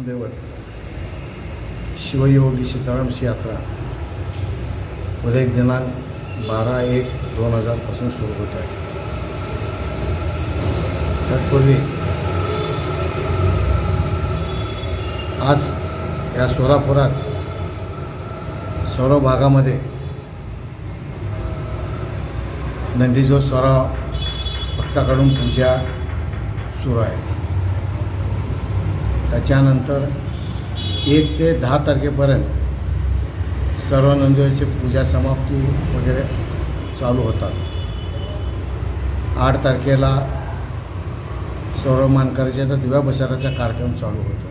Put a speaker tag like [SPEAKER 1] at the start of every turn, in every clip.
[SPEAKER 1] ग्रामदैवत शिवयोगी सीतारामची यात्रा उद्या दिनांक बारा एक दोन हजारपासून सुरू होत आहे. तत्पूर्वी आज या सोलापुरात सर्व भागामध्ये नंदीजो सराव भक्ताकडून पूजा सुरू आहे. त्याच्यानंतर एक ते दहा तारखेपर्यंत सर्व नंदीची पूजा समाप्ती वगैरे चालू होतात. आठ तारखेला सर्व मानकऱ्याच्या तर दिव्या बसाराचा कार्यक्रम चालू होतो.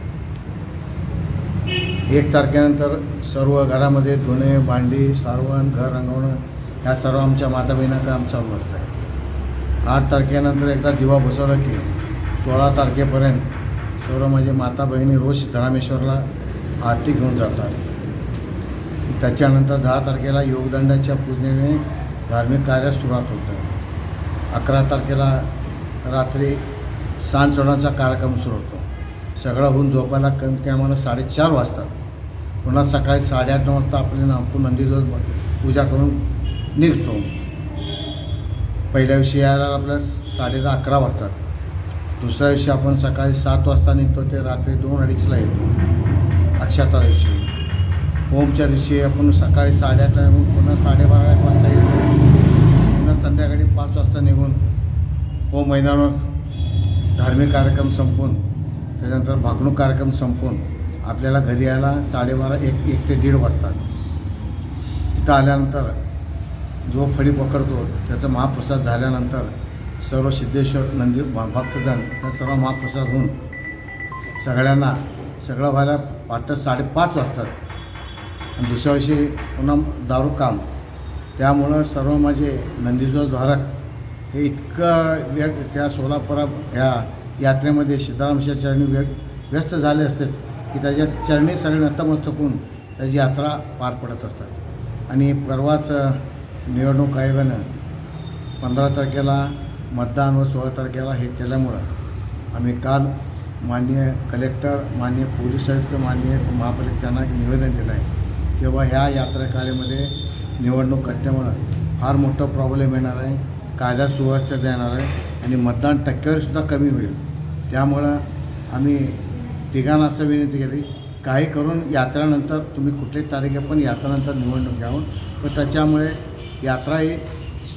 [SPEAKER 1] एक तारखेनंतर सर्व घरामध्ये धुणे भांडी सारवण घर रंगवणं ह्या सर्व आमच्या माता काम चालू असतं. आहे आठ तारखेनंतर एकदा दिवा बसवला की सोळा तारखेपर्यंत सर्व माझे माता बहिणी रोज रामेश्वरला आरती घेऊन जातात. त्याच्यानंतर दहा तारखेला योगदंडाच्या पूजनेने धार्मिक कार्य सुरुवात होतं. अकरा तारखेला रात्री सांजचोडाचा कार्यक्रम सुरू होतो. सगळं होऊन झोपायला कमी की आम्हाला साडेचार वाजतात. पुन्हा सकाळी साडेआठ नऊ वाजता आपले नागपूर नंदीजोत पूजा करून निघतो. पहिल्या दिवशी यायला आपल्या साडे दहा अकरा वाजतात. दुसऱ्या दिवशी आपण सकाळी सात वाजता निघतो ते रात्री दोन अडीचला येतो. अक्षता दिवशी. ओमच्या दिवशी आपण सकाळी साडेआठला निघून पुन्हा साडेबारा एक वाजता येतो. पुन्हा संध्याकाळी पाच वाजता निघून ओम मैदानावर धार्मिक कार्यक्रम संपून त्याच्यानंतर भाकणूक कार्यक्रम संपून आपल्याला घरी यायला साडेबारा एक एक ते दीड वाजतात. इथं आल्यानंतर जो फळी पकडतो त्याचा महाप्रसाद झाल्यानंतर सर्व सिद्धेश्वर नंदी भक्तजन त्या सर्व महाप्रसाद होऊन सगळ्यांना सगळं व्हायला पाठ साडेपाच वाजतात. आणि दुसऱ्या दिवशी पुन्हा दारू काम. त्यामुळं सर्व माझे नंदीजोळ धारक हे इतकं वेळ त्या सोलापुरा ह्या यात्रेमध्ये सीतारामच्या चरणी व्य व्यस्त झाले असतात की त्याच्या चरणी सगळे नतमस्तक होऊन त्याची यात्रा पार पडत असतात. आणि परवाच निवडणूक आयोगानं पंधरा तारखेला मतदान व सोळा तारखेला हे केल्यामुळं आम्ही काल माननीय कलेक्टर माननीय पोलीस आयुक्त माननीय महापालिकांना एक निवेदन दिलं आहे. किंवा ह्या यात्रेकाळेमध्ये निवडणूक असल्यामुळं फार मोठं प्रॉब्लेम येणार आहे कायदा सुव्यवस्थेत येणार आहे आणि मतदान टक्केवारीसुद्धा कमी होईल. त्यामुळं आम्ही तिघांना असं विनंती केली काही करून यात्रेनंतर तुम्ही कुठलीही तारीख आहे पण यात्रेनंतर निवडणूक घ्यावं. व त्याच्यामुळे यात्रा ही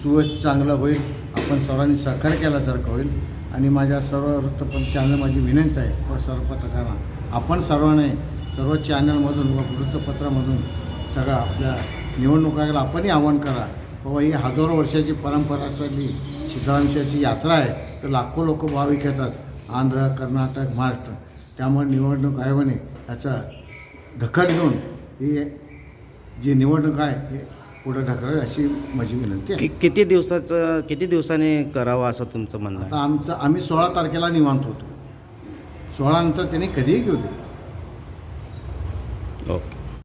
[SPEAKER 1] सुव्यवस्थित चांगलं होईल. आपण सर्वांनी सहकार्य केल्यासारखं होईल. आणि माझ्या सर्व वृत्तपत्र चॅनल माझी विनंती आहे व सर्व पत्रकारांना. आपण सर्वांनी सर्व चॅनलमधून व वृत्तपत्रामधून सगळं आपल्या निवडणुकाला आपणही आव्हान करा. बाबा ही हजारो वर्षाची परंपरा असलेली सिद्धरामेश्वरची यात्रा आहे तर लाखो लोक भाविक येतात. आंध्र कर्नाटक महाराष्ट्र. त्यामुळे निवडणूक आयोगाने याचा दखल घेऊन ही जी निवडणूक आहे हे पुढे ढकलावी अशी माझी विनंती आहे.
[SPEAKER 2] कि- किती दिवसाचं किती दिवसांनी करावं असं तुमचं म्हणणं आहे?
[SPEAKER 1] आता आमचं आम्ही सोळा तारखेला निवांत होतो. सोळा नंतर त्यांनी कधीही घेऊ दे
[SPEAKER 2] ओके.